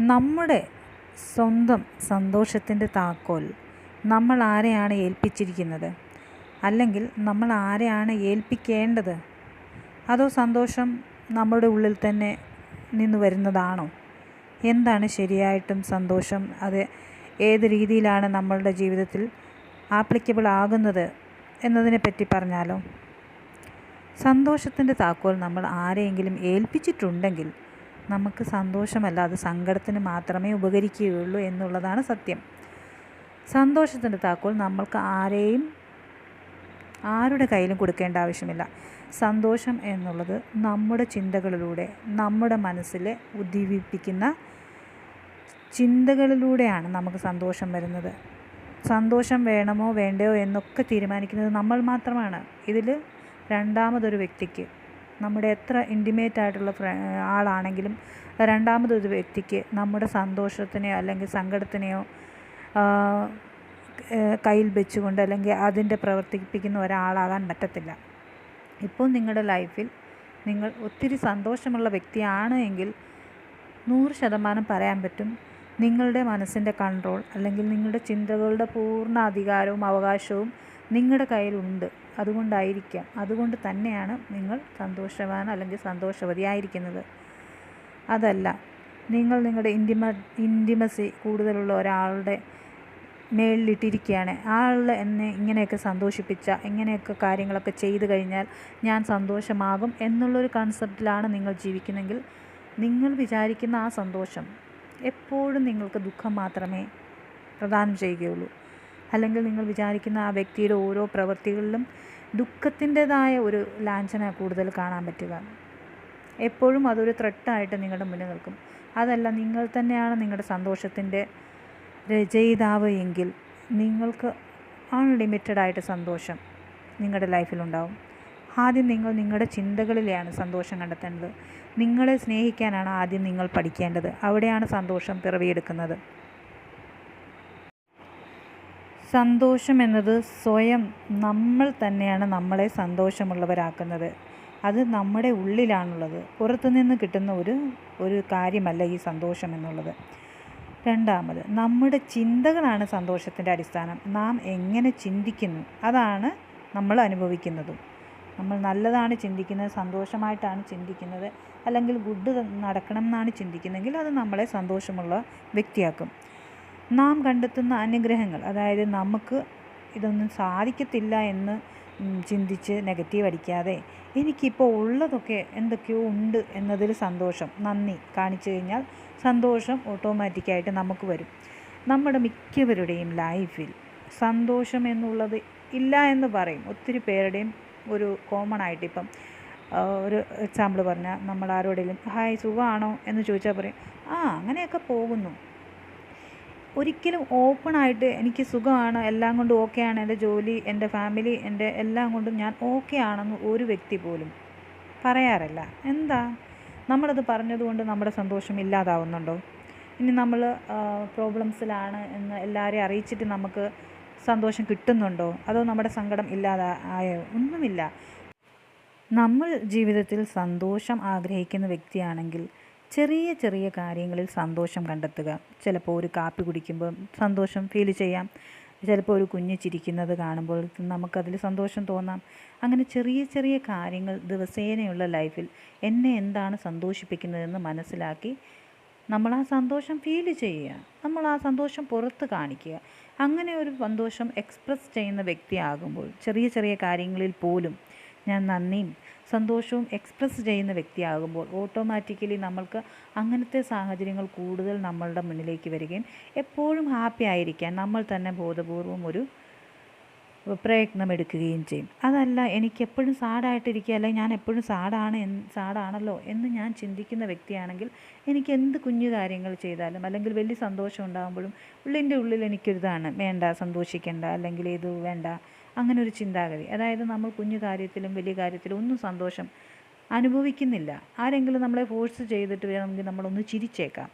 നമ്മുടെ സ്വന്തം സന്തോഷത്തിന്റെ താക്കോൽ നമ്മൾ ആരെയാണ് ഏൽപ്പിച്ചിരിക്കുന്നത്? അല്ലെങ്കിൽ നമ്മൾ ആരെയാണ് ഏൽപ്പിക്കേണ്ടത്? അതോ സന്തോഷം നമ്മുടെ ഉള്ളിൽ തന്നെ നിന്ന് വരുന്നതാണോ? എന്താണ് ശരിയായിട്ടും സന്തോഷം? അത് ഏത് രീതിയിലാണ് നമ്മളുടെ ജീവിതത്തിൽ ആപ്ലിക്കബിൾ ആകുന്നത് എന്നതിനെ പറ്റി പറഞ്ഞാലോ? സന്തോഷത്തിന്റെ താക്കോൽ നമ്മൾ ആരെയെങ്കിലും ഏൽപ്പിച്ചിട്ടുണ്ടെങ്കിൽ നമുക്ക് സന്തോഷമല്ല അത് സങ്കടത്തിന് മാത്രമേ ഉപകരിക്കുകയുള്ളൂ എന്നുള്ളതാണ് സത്യം. സന്തോഷത്തിന്റെ താക്കോൽ നമ്മൾക്ക് ആരെയും ആരുടെ കയ്യിലും കൊടുക്കേണ്ട ആവശ്യമില്ല. സന്തോഷം എന്നുള്ളത് നമ്മുടെ ചിന്തകളിലൂടെ നമ്മുടെ മനസ്സിലെ ഉദ്ദീപിപ്പിക്കുന്ന ചിന്തകളിലൂടെയാണ് നമുക്ക് സന്തോഷം വരുന്നത്. സന്തോഷം വേണമോ വേണ്ടയോ എന്നൊക്കെ തീരുമാനിക്കുന്നത് നമ്മൾ മാത്രമാണ്. ഇതിൽ രണ്ടാമതൊരു വ്യക്തിക്ക് നമ്മുടെ എത്ര ഇന്റിമേറ്റ് ആയിട്ടുള്ള ആളാണെങ്കിലും രണ്ടാമതൊരു വ്യക്തിക്ക് നമ്മുടെ സന്തോഷത്തിനെയോ അല്ലെങ്കിൽ സങ്കടത്തിനെയോ കയ്യിൽ വെച്ചുകൊണ്ട് അല്ലെങ്കിൽ അതിന്റെ പ്രവർത്തിപ്പിക്കുന്ന ഒരാളാകാൻ പറ്റത്തില്ല. ഇപ്പോൾ നിങ്ങളുടെ ലൈഫിൽ നിങ്ങൾ ഒത്തിരി സന്തോഷമുള്ള വ്യക്തിയാണ് എങ്കിൽ നൂറ് ശതമാനം പറയാൻ പറ്റും നിങ്ങളുടെ മനസ്സിന്റെ കൺട്രോൾ അല്ലെങ്കിൽ നിങ്ങളുടെ ചിന്തകളുടെ പൂർണ അധികാരവും അവകാശവും നിങ്ങളുടെ കയ്യിലുണ്ട്. അതുകൊണ്ടായിരിക്കാം. അതുകൊണ്ട് തന്നെയാണ് നിങ്ങൾ സന്തോഷവാൻ അല്ലെങ്കിൽ സന്തോഷവതി ആയിരിക്കുന്നത്. അതല്ല നിങ്ങൾ നിങ്ങളുടെ ഇന്റിമ ഇന്റിമസി കൂടുതലുള്ള ഒരാളുടെ മേളിലിട്ടിരിക്കുകയാണ്. ആൾ എന്നെ ഇങ്ങനെയൊക്കെ സന്തോഷിപ്പിച്ച ഇങ്ങനെയൊക്കെ കാര്യങ്ങളൊക്കെ ചെയ്തു കഴിഞ്ഞാൽ ഞാൻ സന്തോഷമാകും എന്നുള്ളൊരു കൺസെപ്റ്റിലാണ് നിങ്ങൾ ജീവിക്കുന്നെങ്കിൽ നിങ്ങൾ വിചാരിക്കുന്ന ആ സന്തോഷം എപ്പോഴും നിങ്ങൾക്ക് ദുഃഖം മാത്രമേ പ്രദാനം ചെയ്യുകയുള്ളൂ. അല്ലെങ്കിൽ നിങ്ങൾ വിചാരിക്കുന്ന ആ വ്യക്തിയുടെ ഓരോ പ്രവൃത്തികളിലും ദുഃഖത്തിന്റെതായ ഒരു ലാഞ്ചന കൂടുതൽ കാണാൻ പറ്റുക. എപ്പോഴും അതൊരു ത്രെട്ടായിട്ട് നിങ്ങളുടെ മുന്നിൽ നിൽക്കും. അതല്ല നിങ്ങൾ തന്നെയാണ് നിങ്ങളുടെ സന്തോഷത്തിന്റെ രചയിതാവ് എങ്കിൽ നിങ്ങൾക്ക് അൺലിമിറ്റഡ് ആയിട്ട് സന്തോഷം നിങ്ങളുടെ ലൈഫിലുണ്ടാവും. ആദ്യം നിങ്ങൾ നിങ്ങളുടെ ചിന്തകളിലെയാണ് സന്തോഷം കണ്ടെത്തേണ്ടത്. നിങ്ങളെ സ്നേഹിക്കാനാണ് ആദ്യം നിങ്ങൾ പഠിക്കേണ്ടത്. അവിടെയാണ് സന്തോഷം പിറവിയെടുക്കുന്നത്. സന്തോഷം എന്നത് സ്വയം നമ്മൾ തന്നെയാണ് നമ്മളെ സന്തോഷമുള്ളവരാക്കുന്നത്. അത് നമ്മുടെ ഉള്ളിലാണുള്ളത്. പുറത്തുനിന്ന് കിട്ടുന്ന ഒരു ഒരു കാര്യമല്ല ഈ സന്തോഷം എന്നുള്ളത്. രണ്ടാമത് നമ്മുടെ ചിന്തകളാണ് സന്തോഷത്തിന്റെ അടിസ്ഥാനം. നാം എങ്ങനെ ചിന്തിക്കുന്നു അതാണ് നമ്മൾ അനുഭവിക്കുന്നതും. നമ്മൾ നല്ലതാണ് ചിന്തിക്കുന്നത് സന്തോഷമായിട്ടാണ് ചിന്തിക്കുന്നത് അല്ലെങ്കിൽ ഗുഡ് നടക്കണം എന്നാണ് ചിന്തിക്കുന്നതെങ്കിൽ അത് നമ്മളെ സന്തോഷമുള്ള വ്യക്തിയാക്കും. നാം കണ്ടെത്തുന്ന അനുഗ്രഹങ്ങൾ. അതായത് നമുക്ക് ഇതൊന്നും സാധിക്കത്തില്ല എന്ന് ചിന്തിച്ച് നെഗറ്റീവ് അടിക്കാതെ എനിക്കിപ്പോൾ ഉള്ളതൊക്കെ എന്തൊക്കെയോ ഉണ്ട് എന്നതിൽ സന്തോഷം നന്ദി കാണിച്ചു കഴിഞ്ഞാൽ സന്തോഷം ഓട്ടോമാറ്റിക്കായിട്ട് നമുക്ക് വരും. നമ്മുടെ മിക്കവരുടെയും ലൈഫിൽ സന്തോഷം എന്നുള്ളത് ഇല്ല എന്ന് പറയും. ഒത്തിരി പേരുടെയും ഒരു കോമൺ ആയിട്ട് ഇപ്പം ഒരു എക്സാമ്പിൾ പറഞ്ഞാൽ നമ്മൾ ആരോടെങ്കിലും ഹായ് സുഖമാണോ? എന്ന് ചോദിച്ചാൽ പറയും ആ അങ്ങനെയൊക്കെ പോകുന്നു. ഒരിക്കലും ഓപ്പൺ ആയിട്ട് എനിക്ക് സുഖമാണ്. എല്ലാം കൊണ്ടും ഓക്കെയാണ് എന്റെ ജോലി എന്റെ ഫാമിലി എന്റെ എല്ലാം കൊണ്ടും ഞാൻ ഓക്കെ ആണെന്ന് ഒരു വ്യക്തി പോലും പറയാറില്ല. എന്താ? നമ്മളത് പറഞ്ഞതുകൊണ്ട് നമ്മുടെ സന്തോഷം ഇല്ലാതാവുന്നുണ്ടോ? ഇനി നമ്മൾ പ്രോബ്ലംസിലാണ് എന്ന് എല്ലാവരെയും അറിയിച്ചിട്ട് നമുക്ക് സന്തോഷം കിട്ടുന്നുണ്ടോ? അതോ നമ്മുടെ സങ്കടം ഇല്ലാതെ ആയോ? ഒന്നുമില്ല. നമ്മൾ ജീവിതത്തിൽ സന്തോഷം ആഗ്രഹിക്കുന്ന വ്യക്തിയാണെങ്കിൽ ചെറിയ ചെറിയ കാര്യങ്ങളിൽ സന്തോഷം കണ്ടെത്തുക. ചിലപ്പോൾ ഒരു കാപ്പി കുടിക്കുമ്പോൾ സന്തോഷം ഫീൽ ചെയ്യാം. ചിലപ്പോൾ ഒരു കുഞ്ഞ് ചിരിക്കുന്നത് കാണുമ്പോൾ നമുക്കതിൽ സന്തോഷം തോന്നാം. അങ്ങനെ ചെറിയ ചെറിയ കാര്യങ്ങൾ ദിവസേനയുള്ള ലൈഫിൽ എന്നെ എന്താണ് സന്തോഷിപ്പിക്കുന്നതെന്ന് മനസ്സിലാക്കി നമ്മൾ ആ സന്തോഷം ഫീൽ ചെയ്യുക. നമ്മൾ ആ സന്തോഷം പുറത്ത് കാണിക്കുക. അങ്ങനെ ഒരു സന്തോഷം എക്സ്പ്രസ് ചെയ്യുന്ന വ്യക്തിയാകുമ്പോൾ ചെറിയ ചെറിയ കാര്യങ്ങളിൽ പോലും ഞാൻ നന്ദിയും സന്തോഷവും എക്സ്പ്രസ് ചെയ്യുന്ന വ്യക്തിയാകുമ്പോൾ ഓട്ടോമാറ്റിക്കലി നമ്മൾക്ക് അങ്ങനത്തെ സാഹചര്യങ്ങൾ കൂടുതൽ നമ്മളുടെ മുന്നിലേക്ക് വരികയും എപ്പോഴും ഹാപ്പി ആയിരിക്കാൻ നമ്മൾ തന്നെ ബോധപൂർവം ഒരു പ്രയത്നമെടുക്കുകയും ചെയ്യും. അതല്ല എനിക്ക് എപ്പോഴും സാഡായിട്ടിരിക്കുക അല്ലെങ്കിൽ ഞാൻ എപ്പോഴും സാഡാണ് സാഡാണല്ലോ എന്ന് ഞാൻ ചിന്തിക്കുന്ന വ്യക്തിയാണെങ്കിൽ എനിക്ക് എന്ത് കുഞ്ഞു കാര്യങ്ങൾ ചെയ്താലും അല്ലെങ്കിൽ വലിയ സന്തോഷം ഉണ്ടാകുമ്പോഴും ഉള്ളിന്റെ ഉള്ളിൽ എനിക്കൊരിതാണ് വേണ്ട സന്തോഷിക്കേണ്ട അല്ലെങ്കിൽ ഇത് വേണ്ട അങ്ങനെ ഒരു ചിന്താഗതി. അതായത് നമ്മൾ കുഞ്ഞു കാര്യത്തിലും വലിയ കാര്യത്തിലും ഒന്നും സന്തോഷം അനുഭവിക്കുന്നില്ല. ആരെങ്കിലും നമ്മളെ ഫോഴ്സ് ചെയ്തിട്ട് വേണമെങ്കിൽ നമ്മളൊന്ന് ചിരിച്ചേക്കാം.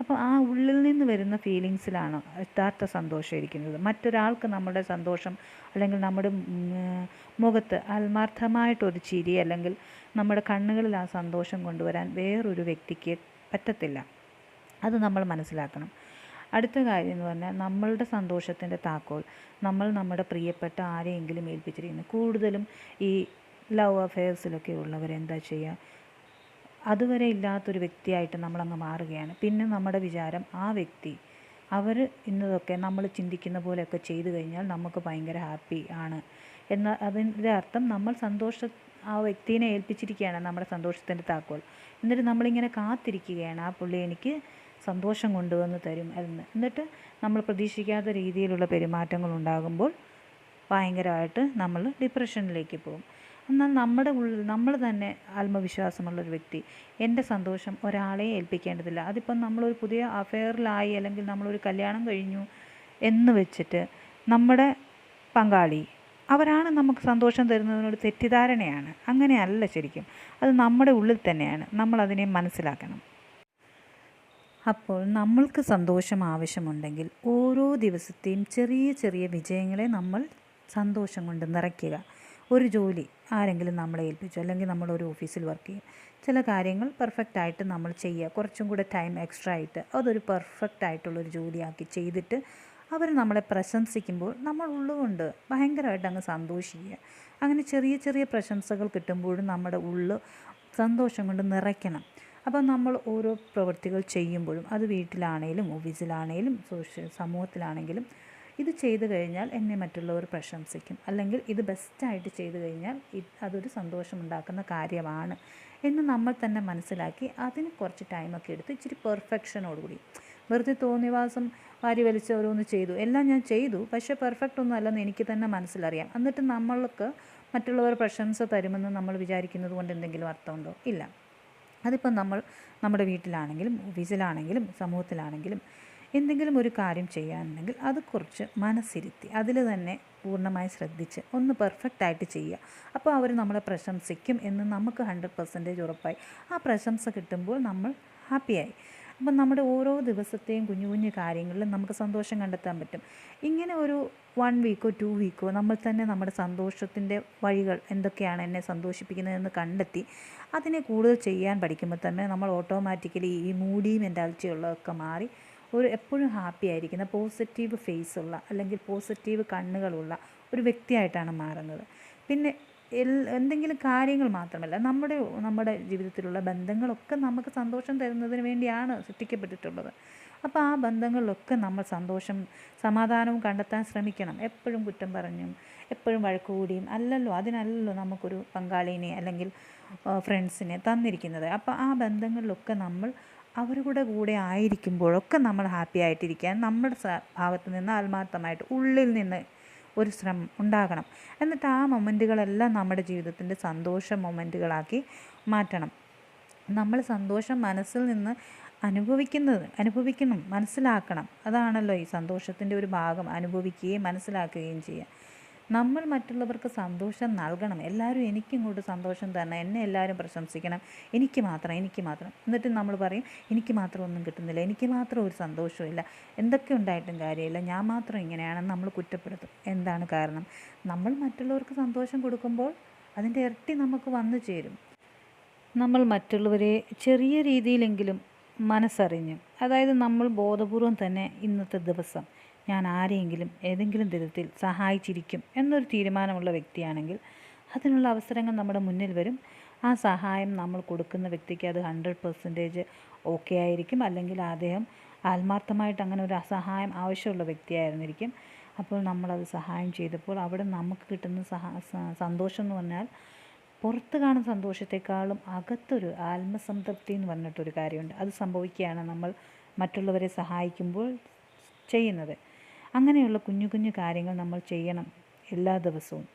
അപ്പോൾ ആ ഉള്ളിൽ നിന്ന് വരുന്ന ഫീലിങ്സിലാണ് യഥാർത്ഥ സന്തോഷം ഇരിക്കുന്നത്. മറ്റൊരാൾക്ക് നമ്മുടെ സന്തോഷം അല്ലെങ്കിൽ നമ്മുടെ മുഖത്ത് ആത്മാർത്ഥമായിട്ടൊരു ചിരി അല്ലെങ്കിൽ നമ്മുടെ കണ്ണുകളിൽ ആ സന്തോഷം കൊണ്ടുവരാൻ വേറൊരു വ്യക്തിക്ക് പറ്റത്തില്ല. അത് നമ്മൾ മനസ്സിലാക്കണം. അടുത്ത കാര്യം എന്ന് പറഞ്ഞാൽ നമ്മളുടെ സന്തോഷത്തിന്റെ താക്കോൽ. നമ്മൾ നമ്മുടെ പ്രിയപ്പെട്ട ആരെയെങ്കിലും ഏൽപ്പിച്ചിരിക്കുന്നു. കൂടുതലും ഈ ലവ് അഫെയർസിലൊക്കെ ഉള്ളവരെന്താ ചെയ്യുക? അതുവരെ ഇല്ലാത്തൊരു വ്യക്തിയായിട്ട് നമ്മളങ്ങ് മാറുകയാണ്. പിന്നെ നമ്മുടെ വിചാരം ആ വ്യക്തി അവർ ഇന്നതൊക്കെ നമ്മൾ ചിന്തിക്കുന്ന പോലെയൊക്കെ ചെയ്തു കഴിഞ്ഞാൽ നമുക്ക് ഭയങ്കര ഹാപ്പി ആണ്. എന്ന അതിന്റെ അർത്ഥം നമ്മൾ സന്തോഷ ആ വ്യക്തിനെ ഏൽപ്പിച്ചിരിക്കുകയാണ് നമ്മുടെ സന്തോഷത്തിന്റെ താക്കോൽ. എന്നിട്ട് നമ്മളിങ്ങനെ കാത്തിരിക്കുകയാണ്. ആ പുള്ളി എനിക്ക് സന്തോഷം കൊണ്ടുവന്ന് തരും എന്ന്. എന്നിട്ട് നമ്മൾ പ്രതീക്ഷിക്കാത്ത രീതിയിലുള്ള പെരുമാറ്റങ്ങൾ ഉണ്ടാകുമ്പോൾ ഭയങ്കരമായിട്ട് നമ്മൾ ഡിപ്രഷനിലേക്ക് പോകും. എന്നാൽ നമ്മുടെ ഉള്ളിൽ നമ്മൾ തന്നെ ആത്മവിശ്വാസമുള്ളൊരു വ്യക്തി എന്റെ സന്തോഷം ഒരാളെ ഏൽപ്പിക്കേണ്ടതില്ല. അതിപ്പം നമ്മളൊരു പുതിയ അഫെയറിലായി അല്ലെങ്കിൽ നമ്മളൊരു കല്യാണം കഴിഞ്ഞു എന്ന് വെച്ചിട്ട് നമ്മുടെ പങ്കാളി അവരാണ് നമുക്ക് സന്തോഷം തരുന്നതിനോട് തെറ്റിദ്ധാരണയാണ്. അങ്ങനെയല്ല ശരിക്കും. അത് നമ്മുടെ ഉള്ളിൽ തന്നെയാണ്. നമ്മളതിനെ മനസ്സിലാക്കണം. അപ്പോൾ നമ്മൾക്ക് സന്തോഷം ആവശ്യമുണ്ടെങ്കിൽ ഓരോ ദിവസത്തെയും ചെറിയ ചെറിയ വിജയങ്ങളെ നമ്മൾ സന്തോഷം കൊണ്ട് നിറയ്ക്കുക. ഒരു ജോലി ആരെങ്കിലും നമ്മളെ ഏൽപ്പിച്ചു അല്ലെങ്കിൽ നമ്മൾ ഒരു ഓഫീസിൽ വർക്ക് ചെയ്യും. ചില കാര്യങ്ങൾ പെർഫെക്റ്റ് ആയിട്ട് നമ്മൾ ചെയ്യുക. കുറച്ചും കൂടെ ടൈം എക്സ്ട്രാ ആയിട്ട് അതൊരു പെർഫെക്റ്റ് ആയിട്ടുള്ളൊരു ജോലിയാക്കി ചെയ്തിട്ട് അവർ നമ്മളെ പ്രശംസിക്കുമ്പോൾ നമ്മൾ ഉള്ളുകൊണ്ട് ഭയങ്കരമായിട്ട് അങ്ങ് സന്തോഷിക്കുക. അങ്ങനെ ചെറിയ ചെറിയ പ്രശംസകൾ കിട്ടുമ്പോഴും നമ്മുടെ ഉള്ളു സന്തോഷം കൊണ്ട് നിറയ്ക്കണം. അപ്പോൾ നമ്മൾ ഓരോ പ്രവൃത്തികൾ ചെയ്യുമ്പോഴും അത് വീട്ടിലാണേലും ഓഫീസിലാണേലും സോഷ്യൽ സമൂഹത്തിലാണെങ്കിലും ഇത് ചെയ്തു കഴിഞ്ഞാൽ എന്നെ മറ്റുള്ളവർ പ്രശംസിക്കും. അല്ലെങ്കിൽ ഇത് ബെസ്റ്റായിട്ട് ചെയ്തു കഴിഞ്ഞാൽ അതൊരു സന്തോഷമുണ്ടാക്കുന്ന കാര്യമാണ് എന്ന് നമ്മൾ തന്നെ മനസ്സിലാക്കി അതിന് കുറച്ച് ടൈമൊക്കെ എടുത്ത് ഇച്ചിരി പെർഫെക്ഷനോടുകൂടി വെറുതെ തോന്നിവാസം വാരി വലിച്ച് ഓരോന്ന് ചെയ്തു. എല്ലാം ഞാൻ ചെയ്തു. പക്ഷേ പെർഫെക്റ്റ് ഒന്നും അല്ലെന്ന് എനിക്ക് തന്നെ മനസ്സിലറിയാം. എന്നിട്ട് നമ്മൾക്ക് മറ്റുള്ളവർ പ്രശംസ തരുമെന്ന് നമ്മൾ വിചാരിക്കുന്നത് കൊണ്ട് എന്തെങ്കിലും അർത്ഥമുണ്ടോ? ഇല്ല. അതിപ്പം നമ്മൾ നമ്മുടെ വീട്ടിലാണെങ്കിലും ഓഫീസിലാണെങ്കിലും സമൂഹത്തിലാണെങ്കിലും എന്തെങ്കിലും ഒരു കാര്യം ചെയ്യാനുണ്ടെങ്കിൽ അത് കുറച്ച് മനസ്സിരുത്തി അതിൽ തന്നെ പൂർണമായി ശ്രദ്ധിച്ച് ഒന്ന് പെർഫെക്റ്റ് ആയിട്ട് ചെയ്യുക. അപ്പോൾ അവർ നമ്മളെ പ്രശംസിക്കും എന്ന് നമുക്ക് ഹൺഡ്രഡ് പെർസെന്റേജ് ഉറപ്പായി. ആ പ്രശംസ കിട്ടുമ്പോൾ നമ്മൾ ഹാപ്പിയായി അപ്പം നമ്മുടെ ഓരോ ദിവസത്തെയും കുഞ്ഞു കുഞ്ഞു കാര്യങ്ങളിലും നമുക്ക് സന്തോഷം കണ്ടെത്താൻ പറ്റും. ഇങ്ങനെ ഒരു വൺ വീക്കോ ടു വീക്കോ നമ്മൾ തന്നെ നമ്മുടെ സന്തോഷത്തിന്റെ വഴികൾ എന്തൊക്കെയാണ് എന്നെ സന്തോഷിപ്പിക്കുന്നതെന്ന് കണ്ടെത്തി അതിനെ കൂടുതൽ ചെയ്യാൻ പഠിക്കുമ്പോൾ തന്നെ നമ്മൾ ഓട്ടോമാറ്റിക്കലി ഈ മൂഡി മെന്റാലിറ്റി ഉള്ളതൊക്കെ മാറി ഒരു എപ്പോഴും ഹാപ്പി ആയിരിക്കുന്ന പോസിറ്റീവ് ഫേസ് ഉള്ള അല്ലെങ്കിൽ പോസിറ്റീവ് കണ്ണുകളുള്ള ഒരു വ്യക്തിയായിട്ടാണ് മാറുന്നത്. പിന്നെ എന്തെങ്കിലും കാര്യങ്ങൾ മാത്രമല്ല നമ്മുടെ നമ്മുടെ ജീവിതത്തിലുള്ള ബന്ധങ്ങളൊക്കെ നമുക്ക് സന്തോഷം തരുന്നതിന് വേണ്ടിയാണ് സൃഷ്ടിക്കപ്പെട്ടിട്ടുള്ളത്. അപ്പോൾ ആ ബന്ധങ്ങളിലൊക്കെ നമ്മൾ സന്തോഷം സമാധാനവും കണ്ടെത്താൻ ശ്രമിക്കണം. എപ്പോഴും കുറ്റം പറഞ്ഞും എപ്പോഴും വഴക്ക് കൂടിയും അല്ലല്ലോ അതിനല്ലല്ലോ നമുക്കൊരു പങ്കാളിനെ അല്ലെങ്കിൽ ഫ്രണ്ട്സിനെ തന്നിരിക്കുന്നത്. അപ്പോൾ ആ ബന്ധങ്ങളിലൊക്കെ നമ്മൾ അവരുടെ കൂടെ ആയിരിക്കുമ്പോഴൊക്കെ നമ്മൾ ഹാപ്പി ആയിട്ടിരിക്കാൻ നമ്മുടെ ഭാഗത്ത് നിന്ന് ആത്മാർത്ഥമായിട്ട് ഉള്ളിൽ നിന്ന് ഒരു ശ്രമം ഉണ്ടാകണം. എന്നിട്ട് ആ മൊമെന്റുകളെല്ലാം നമ്മുടെ ജീവിതത്തിന്റെ സന്തോഷ മൊമെന്റുകളാക്കി മാറ്റണം. നമ്മൾ സന്തോഷം മനസ്സിൽ നിന്ന് അനുഭവിക്കുന്നത് അനുഭവിക്കണം മനസ്സിലാക്കണം. അതാണല്ലോ ഈ സന്തോഷത്തിന്റെ ഒരു ഭാഗം. അനുഭവിക്കുകയും മനസ്സിലാക്കുകയും ചെയ്യുക. നമ്മൾ മറ്റുള്ളവർക്ക് സന്തോഷം നൽകണം. എല്ലാവരും എനിക്കിങ്ങോട്ട് സന്തോഷം തരണം. എന്നെ എല്ലാവരും പ്രശംസിക്കണം. എനിക്ക് മാത്രം എനിക്ക് മാത്രം. എന്നിട്ട് നമ്മൾ പറയും എനിക്ക് മാത്രം ഒന്നും കിട്ടുന്നില്ല. എനിക്ക് മാത്രം ഒരു സന്തോഷമില്ല എന്തൊക്കെ ഉണ്ടായിട്ടും കാര്യമില്ല. ഞാൻ മാത്രം ഇങ്ങനെയാണെന്ന് നമ്മൾ കുറ്റപ്പെടുത്തും. എന്താണ് കാരണം? നമ്മൾ മറ്റുള്ളവർക്ക് സന്തോഷം കൊടുക്കുമ്പോൾ അതിന്റെ ഇരട്ടി നമുക്ക് വന്നു ചേരും. നമ്മൾ മറ്റുള്ളവരെ ചെറിയ രീതിയിലെങ്കിലും മനസ്സറിഞ്ഞ് അതായത് നമ്മൾ ബോധപൂർവം തന്നെ ഇന്നത്തെ ദിവസം ഞാൻ ആരെയെങ്കിലും ഏതെങ്കിലും വിധത്തിൽ സഹായിച്ചിരിക്കും എന്നൊരു തീരുമാനമുള്ള വ്യക്തിയാണെങ്കിൽ അതിനുള്ള അവസരങ്ങൾ നമ്മുടെ മുന്നിൽ വരും. ആ സഹായം നമ്മൾ കൊടുക്കുന്ന വ്യക്തിക്ക് അത് ഹൺഡ്രഡ് പെർസെന്റേജ് ഓക്കെ ആയിരിക്കും. അല്ലെങ്കിൽ അദ്ദേഹം ആത്മാർത്ഥമായിട്ട് അങ്ങനെ ഒരു സഹായം ആവശ്യമുള്ള വ്യക്തിയായിരുന്നിരിക്കും. അപ്പോൾ നമ്മളത് സഹായം ചെയ്തപ്പോൾ അവിടെ നമുക്ക് കിട്ടുന്ന സന്തോഷം എന്ന് പറഞ്ഞാൽ പുറത്ത് കാണുന്ന സന്തോഷത്തെക്കാളും അകത്തൊരു ആത്മസംതൃപ്തി എന്ന് പറഞ്ഞിട്ടൊരു കാര്യമുണ്ട്. അത് സംഭവിക്കുകയാണ് നമ്മൾ മറ്റുള്ളവരെ സഹായിക്കുമ്പോൾ ചെയ്യുന്നത്. അങ്ങനെയുള്ള കുഞ്ഞു കുഞ്ഞു കാര്യങ്ങൾ നമ്മൾ ചെയ്യണം എല്ലാ ദിവസവും.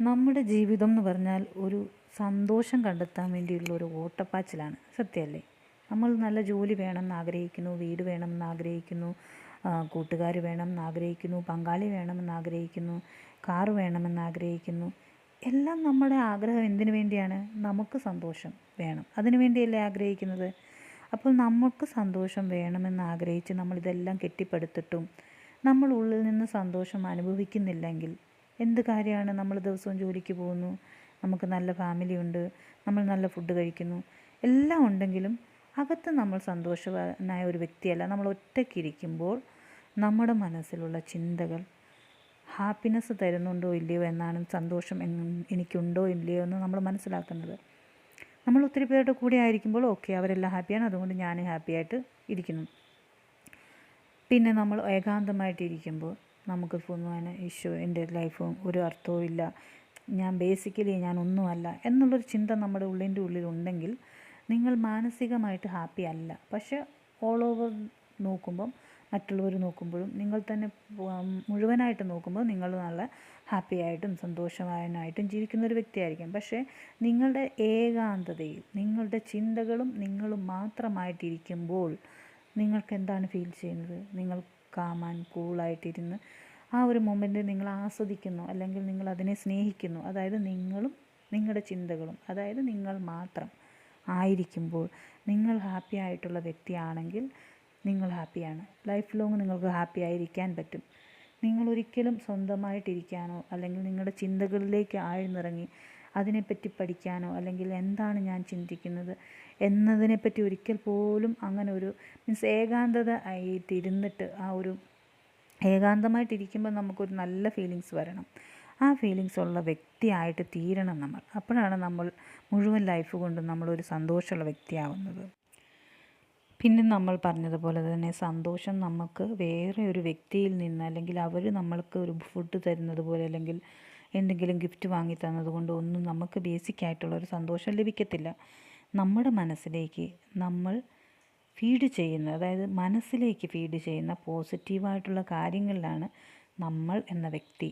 നമ്മുടെ ജീവിതം എന്ന് പറഞ്ഞാൽ ഒരു സന്തോഷം കണ്ടെത്താൻ വേണ്ടിയുള്ള ഒരു ഓട്ടപ്പാച്ചിലാണ്. സത്യമല്ലേ? നമ്മൾ നല്ല ജോലി വേണമെന്ന് ആഗ്രഹിക്കുന്നു വീട് വേണമെന്ന് ആഗ്രഹിക്കുന്നു കൂട്ടുകാർ വേണമെന്ന് ആഗ്രഹിക്കുന്നു പങ്കാളി വേണമെന്ന് ആഗ്രഹിക്കുന്നു കാറ് വേണമെന്ന് ആഗ്രഹിക്കുന്നു. എല്ലാം നമ്മുടെ ആഗ്രഹം എന്തിനു വേണ്ടിയാണ്? നമുക്ക് സന്തോഷം വേണം. അതിനു വേണ്ടിയല്ലേ ആഗ്രഹിക്കുന്നത്? അപ്പോൾ നമുക്ക് സന്തോഷം വേണമെന്ന് ആഗ്രഹിച്ച് നമ്മളിതെല്ലാം കെട്ടിപ്പടുത്തിട്ടും നമ്മൾ ഉള്ളിൽ നിന്ന് സന്തോഷം അനുഭവിക്കുന്നില്ലെങ്കിൽ എന്ത് കാര്യമാണ് നമ്മൾ ദിവസവും ജോലിക്ക് പോകുന്നു? നമുക്ക് നല്ല ഫാമിലി ഉണ്ട് നമ്മൾ നല്ല ഫുഡ് കഴിക്കുന്നു. എല്ലാം ഉണ്ടെങ്കിലും അകത്ത് നമ്മൾ സന്തോഷവാനായ ഒരു വ്യക്തിയല്ല. നമ്മൾ ഒറ്റയ്ക്കിരിക്കുമ്പോൾ നമ്മുടെ മനസ്സിലുള്ള ചിന്തകൾ ഹാപ്പിനെസ് തരുന്നുണ്ടോ ഇല്ലയോ എന്നാണ് സന്തോഷം എനിക്കുണ്ടോ ഇല്ലയോ എന്ന് നമ്മൾ മനസ്സിലാക്കുന്നത്. നമ്മൾ ഒത്തിരി പേരുടെ കൂടെ ആയിരിക്കുമ്പോൾ ഓക്കെ അവരെല്ലാം ഹാപ്പിയാണ് അതുകൊണ്ട് ഞാൻ ഹാപ്പിയായിട്ട് ഇരിക്കുന്നു. പിന്നെ നമ്മൾ ഏകാന്തമായിട്ടിരിക്കുമ്പോൾ നമുക്ക് തോന്നുവാൻ ഈശോ എന്റെ ലൈഫും ഒരു അർത്ഥവും ഇല്ല. ഞാൻ ബേസിക്കലി ഞാൻ ഒന്നുമല്ല എന്നുള്ളൊരു ചിന്ത നമ്മുടെ ഉള്ളിന്റെ ഉള്ളിലുണ്ടെങ്കിൽ നിങ്ങൾ മാനസികമായിട്ട് ഹാപ്പി അല്ല. പക്ഷേ ഓൾ ഓവർ നോക്കുമ്പം മറ്റുള്ളവർ നോക്കുമ്പോഴും നിങ്ങൾ തന്നെ മുഴുവനായിട്ട് നോക്കുമ്പോൾ നിങ്ങൾ നല്ല ഹാപ്പി ആയിട്ടും സന്തോഷവാനായിട്ടും ജീവിക്കുന്ന ഒരു വ്യക്തിയായിരിക്കും. പക്ഷേ നിങ്ങളുടെ ഏകാന്തതയിൽ നിങ്ങളുടെ ചിന്തകളും നിങ്ങളും മാത്രമായിട്ടിരിക്കുമ്പോൾ നിങ്ങൾക്ക് എന്താണ് ഫീൽ ചെയ്യുന്നത്? നിങ്ങൾ കാമാൻ കൂളായിട്ടിരുന്ന് ആ ഒരു മൊമെന്റ് നിങ്ങൾ ആസ്വദിക്കുന്നു അല്ലെങ്കിൽ നിങ്ങൾ അതിനെ സ്നേഹിക്കുന്നു. അതായത് നിങ്ങളും നിങ്ങളുടെ ചിന്തകളും അതായത് നിങ്ങൾ മാത്രം ആയിരിക്കുമ്പോൾ നിങ്ങൾ ഹാപ്പി ആയിട്ടുള്ള വ്യക്തിയാണെങ്കിൽ നിങ്ങൾ ഹാപ്പിയാണ് ലൈഫ് ലോങ് നിങ്ങൾക്ക് ഹാപ്പി ആയിരിക്കാൻ പറ്റും. നിങ്ങൾ ഒരിക്കലും സ്വന്തമായിട്ടിരിക്കാനോ അല്ലെങ്കിൽ നിങ്ങളുടെ ചിന്തകളിലേക്ക് ആഴ്ന്നിറങ്ങി അതിനെപ്പറ്റി പഠിക്കാനോ അല്ലെങ്കിൽ എന്താണ് ഞാൻ ചിന്തിക്കുന്നത് എന്നതിനെപ്പറ്റി ഒരിക്കൽ പോലും അങ്ങനെ ഒരു മീൻസ് ഏകാന്തത ആയിട്ട് ഇരുന്നിട്ട് ആ ഒരു ഏകാന്തമായിട്ടിരിക്കുമ്പോൾ നമുക്കൊരു നല്ല ഫീലിങ്സ് വരണം. ആ ഫീലിങ്സ് ഉള്ള വ്യക്തിയായിട്ട് തീരണം നമ്മൾ. അപ്പോഴാണ് നമ്മൾ മുഴുവൻ ലൈഫ് കൊണ്ട് നമ്മളൊരു സന്തോഷമുള്ള വ്യക്തിയാവുന്നത്. പിന്നെ നമ്മൾ പറഞ്ഞതുപോലെ തന്നെ സന്തോഷം നമുക്ക് വേറെ ഒരു വ്യക്തിയിൽ നിന്ന് അല്ലെങ്കിൽ അവർ നമ്മൾക്ക് ഒരു ഫുഡ് തരുന്നത് പോലെ അല്ലെങ്കിൽ എന്തെങ്കിലും ഗിഫ്റ്റ് വാങ്ങി തന്നത് കൊണ്ട് ഒന്നും നമുക്ക് ബേസിക് ആയിട്ടുള്ള ഒരു സന്തോഷം ലഭിക്കത്തില്ല. നമ്മുടെ മനസ്സിലേക്ക് നമ്മൾ ഫീഡ് ചെയ്യുന്ന അതായത് മനസ്സിലേക്ക് ഫീഡ് ചെയ്യുന്ന പോസിറ്റീവായിട്ടുള്ള കാര്യങ്ങളിലാണ് നമ്മൾ എന്ന വ്യക്തി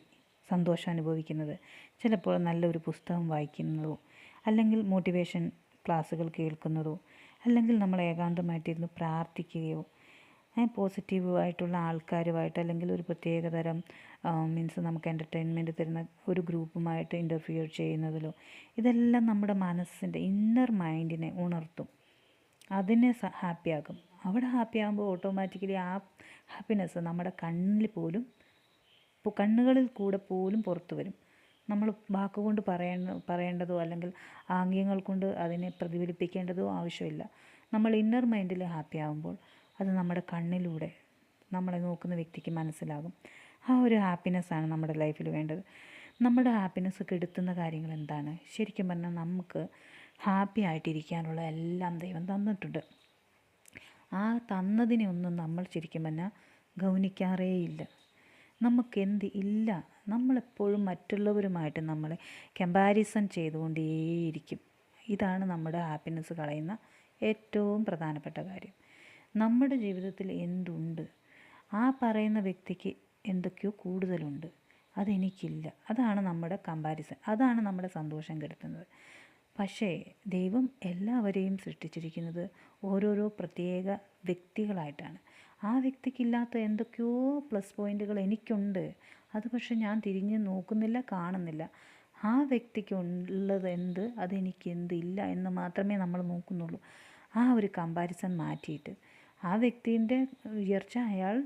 സന്തോഷം അനുഭവിക്കുന്നത്. ചിലപ്പോൾ നല്ലൊരു പുസ്തകം വായിക്കുന്നതോ അല്ലെങ്കിൽ മോട്ടിവേഷൻ ക്ലാസ്സുകൾ കേൾക്കുന്നതോ അല്ലെങ്കിൽ നമ്മൾ ഏകാന്തമായിട്ടിരുന്ന് പ്രാർത്ഥിക്കുകയോ പോസിറ്റീവായിട്ടുള്ള ആൾക്കാരുമായിട്ട് അല്ലെങ്കിൽ ഒരു പ്രത്യേകതരം മീൻസ് നമുക്ക് എന്റർടൈൻമെന്റ് തരുന്ന ഒരു ഗ്രൂപ്പുമായിട്ട് ഇന്റർഫിയർ ചെയ്യുന്നതിലോ ഇതെല്ലാം നമ്മുടെ മനസ്സിന്റെ ഇന്നർ മൈൻഡിനെ ഉണർത്തും. അതിനെ ഹാപ്പിയാക്കും. അവിടെ ഹാപ്പി ആകുമ്പോൾ ഓട്ടോമാറ്റിക്കലി ആ ഹാപ്പിനെസ് നമ്മുടെ കണ്ണിൽ പോലും കണ്ണുകളിൽ കൂടെ പോലും പുറത്തു വരും. നമ്മൾ വാക്കുകൊണ്ട് പറയേണ്ട പറയേണ്ടതോ അല്ലെങ്കിൽ ആംഗ്യങ്ങൾ കൊണ്ട് അതിനെ പ്രതിഫലിപ്പിക്കേണ്ടതോ ആവശ്യമില്ല. നമ്മൾ ഇന്നർ മൈൻഡിൽ ഹാപ്പി ആകുമ്പോൾ അത് നമ്മുടെ കണ്ണിലൂടെ നമ്മളെ നോക്കുന്ന വ്യക്തിക്ക് മനസ്സിലാകും. ആ ഒരു ഹാപ്പിനെസ്സാണ് നമ്മുടെ ലൈഫിൽ വേണ്ടത്. നമ്മുടെ ഹാപ്പിനെസ് കെടുത്തുന്ന കാര്യങ്ങൾ എന്താണ്? ശരിക്കും പറഞ്ഞാൽ നമുക്ക് ഹാപ്പി ആയിട്ടിരിക്കാനുള്ള എല്ലാം ദൈവം തന്നിട്ടുണ്ട്. ആ തന്നതിനെ ഒന്നും നമ്മൾ ശരിക്കും പറഞ്ഞാൽ ഗൗനിക്കാറേയില്ല. നമുക്കെന്ത് ഇല്ല. നമ്മളെപ്പോഴും മറ്റുള്ളവരുമായിട്ട് നമ്മളെ കമ്പാരിസൺ ചെയ്തുകൊണ്ടേയിരിക്കും. ഇതാണ് നമ്മുടെ ഹാപ്പിനെസ് കളയുന്ന ഏറ്റവും പ്രധാനപ്പെട്ട കാര്യം. നമ്മുടെ ജീവിതത്തിൽ എന്തുണ്ട്? ആ പറയുന്ന വ്യക്തിക്ക് എന്തൊക്കെയോ കൂടുതലുണ്ട്. അതെനിക്കില്ല. അതാണ് നമ്മുടെ കമ്പാരിസൺ അതാണ് നമ്മുടെ സന്തോഷം കെടുത്തുന്നത്. പക്ഷേ ദൈവം എല്ലാവരെയും സൃഷ്ടിച്ചിരിക്കുന്നത് ഓരോരോ പ്രത്യേക വ്യക്തികളായിട്ടാണ്. ആ വ്യക്തിക്കില്ലാത്ത എന്തൊക്കെയോ പ്ലസ് പോയിന്റുകൾ എനിക്കുണ്ട്. അത് പക്ഷെ ഞാൻ തിരിഞ്ഞ് നോക്കുന്നില്ല കാണുന്നില്ല. ആ വ്യക്തിക്ക് ഉള്ളത് എന്ത്? അതെനിക്ക് എന്തില്ല എന്ന് മാത്രമേ നമ്മൾ നോക്കുന്നുള്ളൂ. ആ ഒരു കമ്പാരിസൺ മാറ്റിയിട്ട് ആ വ്യക്തിന്റെ ഉയർച്ച അയാൾ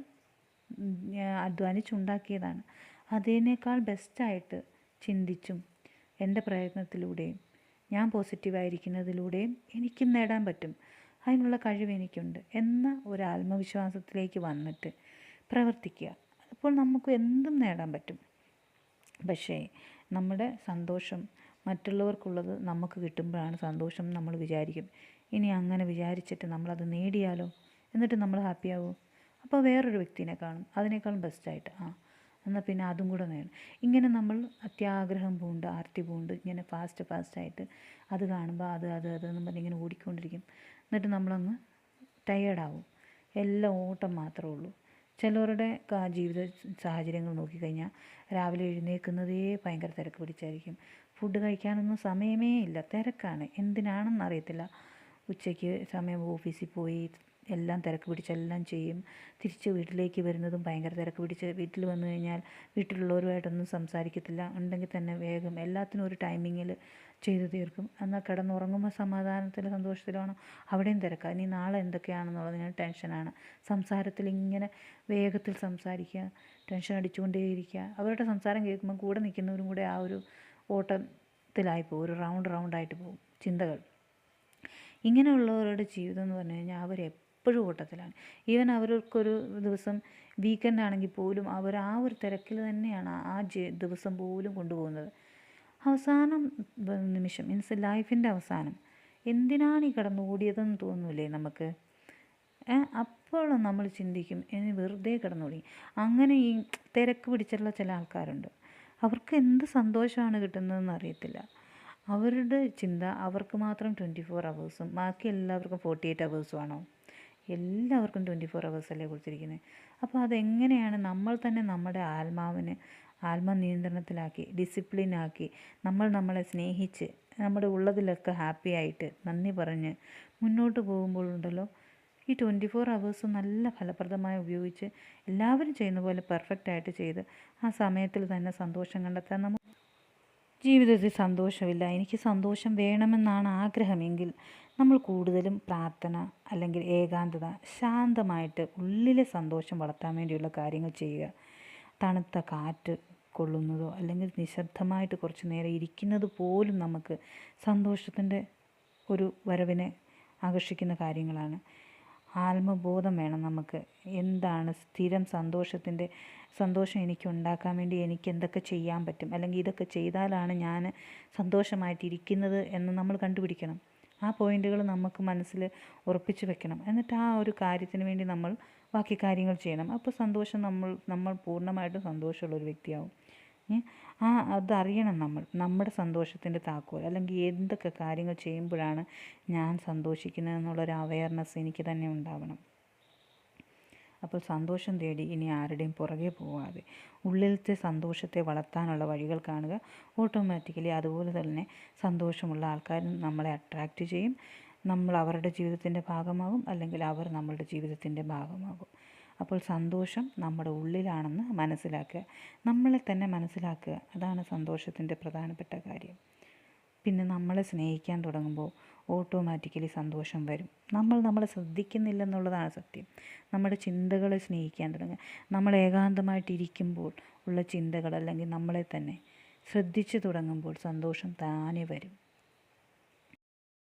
അധ്വാനിച്ചുണ്ടാക്കിയതാണ്. അതിനേക്കാൾ ബെസ്റ്റായിട്ട് ചിന്തിച്ചും എന്റെ പ്രയത്നത്തിലൂടെയും ഞാൻ പോസിറ്റീവായിരിക്കുന്നതിലൂടെയും എനിക്കും നേടാൻ പറ്റും. അതിനുള്ള കഴിവ് എനിക്കുണ്ട് എന്ന ഒരു ആത്മവിശ്വാസത്തിലേക്ക് വന്നിട്ട് പ്രവർത്തിക്കുക. അപ്പോൾ നമുക്ക് എന്തും നേടാൻ പറ്റും. പക്ഷേ നമ്മുടെ സന്തോഷം മറ്റുള്ളവർക്കുള്ളത് നമുക്ക് കിട്ടുമ്പോഴാണ് സന്തോഷം നമ്മൾ വിചാരിക്കും. ഇനി അങ്ങനെ വിചാരിച്ചിട്ട് നമ്മളത് നേടിയാലോ? എന്നിട്ട് നമ്മൾ ഹാപ്പി ഹാപ്പിയാവും അപ്പോൾ വേറൊരു വ്യക്തിനെ കാണും. അതിനേക്കാളും ബെസ്റ്റായിട്ട് ആ എന്നാൽ പിന്നെ അതും കൂടെ നേടും ഇങ്ങനെ നമ്മൾ അത്യാഗ്രഹം പൂണ്ട് ആർത്തി പൂണ്ട് ഇങ്ങനെ ഫാസ്റ്റ് ഫാസ്റ്റായിട്ട് അത് കാണുമ്പോൾ അത് അത് അത് എന്ന് പറഞ്ഞ് ഇങ്ങനെ ഓടിക്കൊണ്ടിരിക്കും. എന്നിട്ട് നമ്മളങ്ങ് ടയേർഡാവും എല്ലാം ഓട്ടം മാത്രമേ ഉള്ളൂ. ചിലവരുടെ ജീവിത സാഹചര്യങ്ങൾ നോക്കിക്കഴിഞ്ഞാൽ രാവിലെ എഴുന്നേൽക്കുന്നതേ ഭയങ്കര തിരക്ക് പിടിച്ചായിരിക്കും. ഫുഡ് കഴിക്കാനൊന്നും സമയമേ ഇല്ല. തിരക്കാണ്. എന്തിനാണെന്ന് അറിയത്തില്ല. ഉച്ചയ്ക്ക് സമയം ഓഫീസിൽ പോയി എല്ലാം തിരക്ക് പിടിച്ചെല്ലാം ചെയ്യും. തിരിച്ച് വീട്ടിലേക്ക് വരുന്നതും ഭയങ്കര തിരക്ക് പിടിച്ച് വീട്ടിൽ വന്നു കഴിഞ്ഞാൽ വീട്ടിലുള്ളവരുമായിട്ടൊന്നും സംസാരിക്കത്തില്ല. ഉണ്ടെങ്കിൽ തന്നെ വേഗം എല്ലാത്തിനും ഒരു ടൈമിങ്ങിൽ ചെയ്തു തീർക്കും. എന്നാൽ കിടന്നുറങ്ങുമ്പോൾ സമാധാനത്തിൽ സന്തോഷത്തിലാണോ അവിടെയും തിരക്കാം. ഇനി നാളെ എന്തൊക്കെയാണെന്നുള്ളതിന് ടെൻഷനാണ് സംസാരത്തിൽ ഇങ്ങനെ വേഗത്തിൽ സംസാരിക്കുക ടെൻഷൻ അടിച്ചുകൊണ്ടേയിരിക്കുക. അവരുടെ സംസാരം കേൾക്കുമ്പോൾ കൂടെ നിൽക്കുന്നവരും കൂടെ ആ ഒരു ഓട്ടത്തിലായി പോകും. ഒരു റൗണ്ട് റൗണ്ടായിട്ട് പോകും ചിന്തകൾ. ഇങ്ങനെയുള്ളവരുടെ ജീവിതം എന്ന് പറഞ്ഞു കഴിഞ്ഞാൽ അവരെപ്പോഴും ഓട്ടത്തിലാണ് ഈവൻ അവർക്കൊരു ദിവസം വീക്കെൻഡ് ആണെങ്കിൽ പോലും അവർ ആ ഒരു തിരക്കിൽ തന്നെയാണ് ആ ദിവസം പോലും കൊണ്ടുപോകുന്നത്. അവസാനം നിമിഷം മീൻസ് ലൈഫിന്റെ അവസാനം. എന്തിനാണ് ഈ കടന്നു ഓടിയതെന്ന് തോന്നൂലേ നമുക്ക്? അപ്പോഴും നമ്മൾ ചിന്തിക്കും ഇനി വെറുതെ കിടന്നോടി അങ്ങനെ ഈ തിരക്ക് പിടിച്ചിട്ടുള്ള ചില ആൾക്കാരുണ്ട്. അവർക്ക് എന്ത് സന്തോഷമാണ് കിട്ടുന്നതെന്ന് അറിയത്തില്ല. അവരുടെ ചിന്ത അവർക്ക് മാത്രം ട്വന്റി ഫോർ അവേഴ്സും ബാക്കി എല്ലാവർക്കും ഫോർട്ടി എയ്റ്റ് അവേഴ്സും ആണോ? എല്ലാവർക്കും ട്വന്റി ഫോർ അല്ലേ കൊടുത്തിരിക്കുന്നത് അപ്പോൾ അതെങ്ങനെയാണ് നമ്മൾ തന്നെ നമ്മുടെ ആത്മാവിനെ ആത്മനിയന്ത്രണത്തിലാക്കി ഡിസിപ്ലിനാക്കി നമ്മൾ നമ്മളെ സ്നേഹിച്ച് നമ്മുടെ ഉള്ളതിലൊക്കെ ഹാപ്പി ആയിട്ട് നന്ദി പറഞ്ഞ് മുന്നോട്ട് പോകുമ്പോഴുണ്ടല്ലോ ഈ ട്വന്റി ഫോർ അവേഴ്സ് നല്ല ഫലപ്രദമായി ഉപയോഗിച്ച് എല്ലാവരും ചെയ്യുന്ന പോലെ പെർഫെക്റ്റ് ആയിട്ട് ചെയ്ത് ആ സമയത്തിൽ തന്നെ സന്തോഷം കണ്ടെത്താൻ നമുക്ക് ജീവിതത്തിൽ സന്തോഷമില്ല. എനിക്ക് സന്തോഷം വേണമെന്നാണ് ആഗ്രഹമെങ്കിൽ നമ്മൾ കൂടുതലും പ്രാർത്ഥന അല്ലെങ്കിൽ ഏകാന്തത ശാന്തമായിട്ട് ഉള്ളിലെ സന്തോഷം വളർത്താൻ വേണ്ടിയുള്ള കാര്യങ്ങൾ ചെയ്യുക. തണുത്ത കാറ്റ് കൊള്ളുന്നതോ അല്ലെങ്കിൽ നിശബ്ദമായിട്ട് കുറച്ച് നേരം ഇരിക്കുന്നത് പോലും നമുക്ക് സന്തോഷത്തിന്റെ ഒരു വരവിനെ ആകർഷിക്കുന്ന കാര്യങ്ങളാണ്. ആത്മബോധം വേണം നമുക്ക്. എന്താണ് സ്ഥിരം സന്തോഷത്തിന്റെ സന്തോഷം എനിക്ക് ഉണ്ടാക്കാൻ വേണ്ടി എനിക്ക് എന്തൊക്കെ ചെയ്യാൻ പറ്റും? അല്ലെങ്കിൽ ഇതൊക്കെ ചെയ്താലാണ് ഞാൻ സന്തോഷമായിട്ടിരിക്കുന്നത് എന്ന് നമ്മൾ കണ്ടുപിടിക്കണം. ആ പോയിന്റുകൾ നമുക്ക് മനസ്സിൽ ഉറപ്പിച്ച് വെക്കണം. എന്നിട്ട് ആ ഒരു കാര്യത്തിന് വേണ്ടി നമ്മൾ ബാക്കി കാര്യങ്ങൾ ചെയ്യണം. അപ്പോൾ സന്തോഷം നമ്മൾ നമ്മൾ പൂർണമായിട്ടും സന്തോഷമുള്ള ഒരു വ്യക്തിയാവും? ആ അതറിയണം നമ്മൾ. നമ്മുടെ സന്തോഷത്തിന്റെ താക്കോൽ അല്ലെങ്കിൽ എന്തൊക്കെ കാര്യങ്ങൾ ചെയ്യുമ്പോഴാണ് ഞാൻ സന്തോഷിക്കുന്നത് എന്നുള്ളൊരു അവയർനെസ് എനിക്ക് തന്നെ ഉണ്ടാവണം. അപ്പോൾ സന്തോഷം തേടി ഇനി ആരുടെയും പുറകെ പോവാതെ. ഉള്ളിലത്തെ സന്തോഷത്തെ വളർത്താനുള്ള വഴികൾ കാണുക. ഓട്ടോമാറ്റിക്കലി അതുപോലെ തന്നെ സന്തോഷമുള്ള ആൾക്കാർ നമ്മളെ അട്രാക്റ്റ് ചെയ്യും. നമ്മൾ അവരുടെ ജീവിതത്തിന്റെ ഭാഗമാകും അല്ലെങ്കിൽ അവർ നമ്മളുടെ ജീവിതത്തിന്റെ ഭാഗമാകും. അപ്പോൾ സന്തോഷം നമ്മുടെ ഉള്ളിലാണെന്ന് മനസ്സിലാക്കുക. നമ്മളെ തന്നെ മനസ്സിലാക്കുക. അതാണ് സന്തോഷത്തിന്റെ പ്രധാനപ്പെട്ട കാര്യം. പിന്നെ നമ്മളെ സ്നേഹിക്കാൻ തുടങ്ങുമ്പോൾ ഓട്ടോമാറ്റിക്കലി സന്തോഷം വരും. നമ്മൾ നമ്മളെ ശ്രദ്ധിക്കുന്നില്ലെന്നുള്ളതാണ് സത്യം. നമ്മുടെ ചിന്തകളെ സ്നേഹിക്കാൻ തുടങ്ങുക. നമ്മൾ ഏകാന്തമായിട്ടിരിക്കുമ്പോൾ ഉള്ള ചിന്തകൾ അല്ലെങ്കിൽ നമ്മളെ തന്നെ ശ്രദ്ധിച്ചു തുടങ്ങുമ്പോൾ സന്തോഷം താനെ വരും.